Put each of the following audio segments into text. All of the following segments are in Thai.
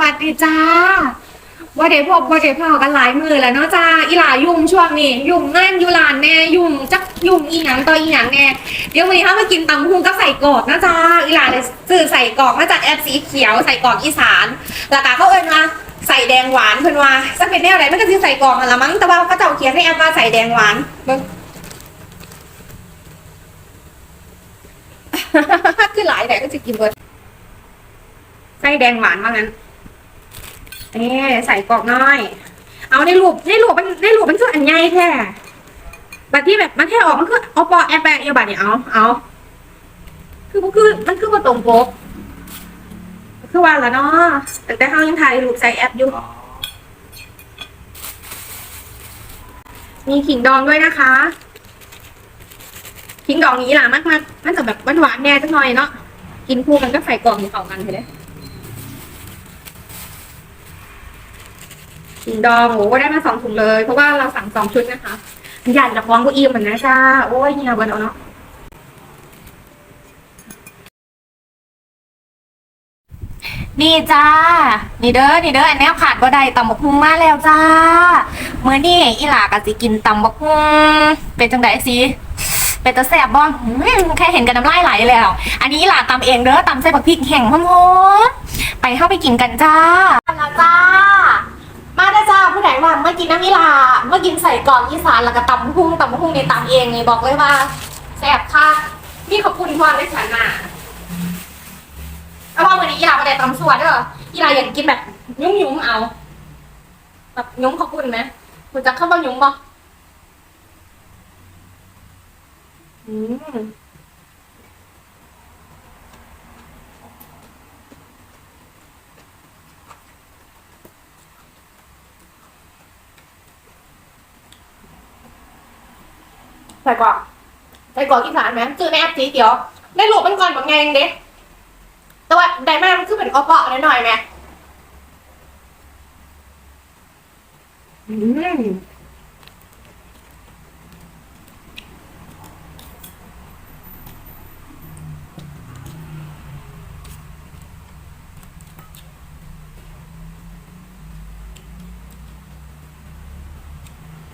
วัสดีจ้าว่าเดี๋ยวพบว่าเดี๋ยวพอกันหลายมือแล้วเนาะจ้าอีหลายุ่งช่วงนี้ ยุ่งงานอยู่ลานแน่ยุ่งจักยุ่งอีหยังต่ออีหยังแน่เดี๋ยววันนี้ถ้ามากินตำพุงก็ใส่กอกนะจ้าอีหลาเลยซื้อใส่กอกมาจากแอปสีเขียวใส่กอกอีสานแล้วก็เขาเอิ้นว่าใส่แดงหวานเพิ่นว่าจะเป็นแนวไหนมันก็สิใส่กอกนั่นละมั้งแต่ว่าเขาเจ้าเขียนให้แอปว่าใส่แดงหวานเบิ่งคือหลายแต่ก็จะกินเบิดไส้แดงหวานว่างั้น เอ๊ใส่กรอกน้อย เอาในรูปในรูปมันในรูปมันคืออันใหญ่แท้แบบที่แบบมันแค่ออกมันคือเอาปอแอบแปะเอียบัดเนี่ยเอาเอาคือมันคือมันคือมาตรงปกคือว่าละเนาะแต่แต่เขายังถ่ายรูปใส่แอปอยู่มีขิงดองด้วยนะคะ ขิงดองนี้ล่ะมากมากๆมันจะแบบหวานๆแน่จังหน่อยเนาะกินคู่กันก็ใส่กล่องเข้ากันไปเลยขิง ดองโอ้ได้มาสองถุงเลย เพราะว่าเราสั่งสองชุดนะคะอยากจะฟ้องกูอิ่มเหมือนนะจ้าโอ้ยเฮียเบิร์นเอาเนาะนี่จ้า นี่เด้อ นี่เด้อ อันแนวขาดบ่ได้ตำบักฮุงมาแล้วจ้า เมื่อนี่อีหลากะสิกินตำบักฮุงเป็นจังไดสิเป็นตะแสบบ่อืมแค่เห็นกันน้ำลายไหลแล้ว อันนี้อีหลาตำเองเด้อตำใส่บักพริกแห้งหอมๆไปเข้าไปกินกันจ้าแล้วจ้าได้อจ้าผู้ใดว่างมา กินน้ำอีหลาเมากินใส่กล่องอีสานแล้วก็ตำบักหุ่งตำบักหุ่งในตำเองนี่บอกเลยว่าแซ่บค่ะนี่ขอบคุณความได้ฉันน่ะเอาว่าวันนี้อีลามาได้ตำสวดเด้ออีลาอยากกินแบบยุ่มๆเอา แบบยุ่มขอบคุณไหมคุณจะเข้าบ้างยุ่มบ่อืม ใส่กรอกใส่กรอกอีสานไหมจือในแอปสีเขียว ได้รูปมันก่อนแบบไงเองเด็แต่ว่าไดมามันคือเป็นกระเปาะหน่อยไหมอืม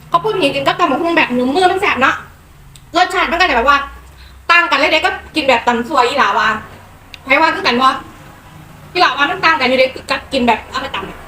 เขาพูดอย่างนี้กินก็ตำบักหุ่งแบบหนุ่มมือมันแสบเนาะ รสชาติมันก็จะแบบว่าต่างกันเลยเด็กก็กินแบบตำซัวอีหลาวาใครว่าคือกันว่าอีหลาวามันต่างกันอยู่เด็กคือกัดกินแบบเอาไปตำ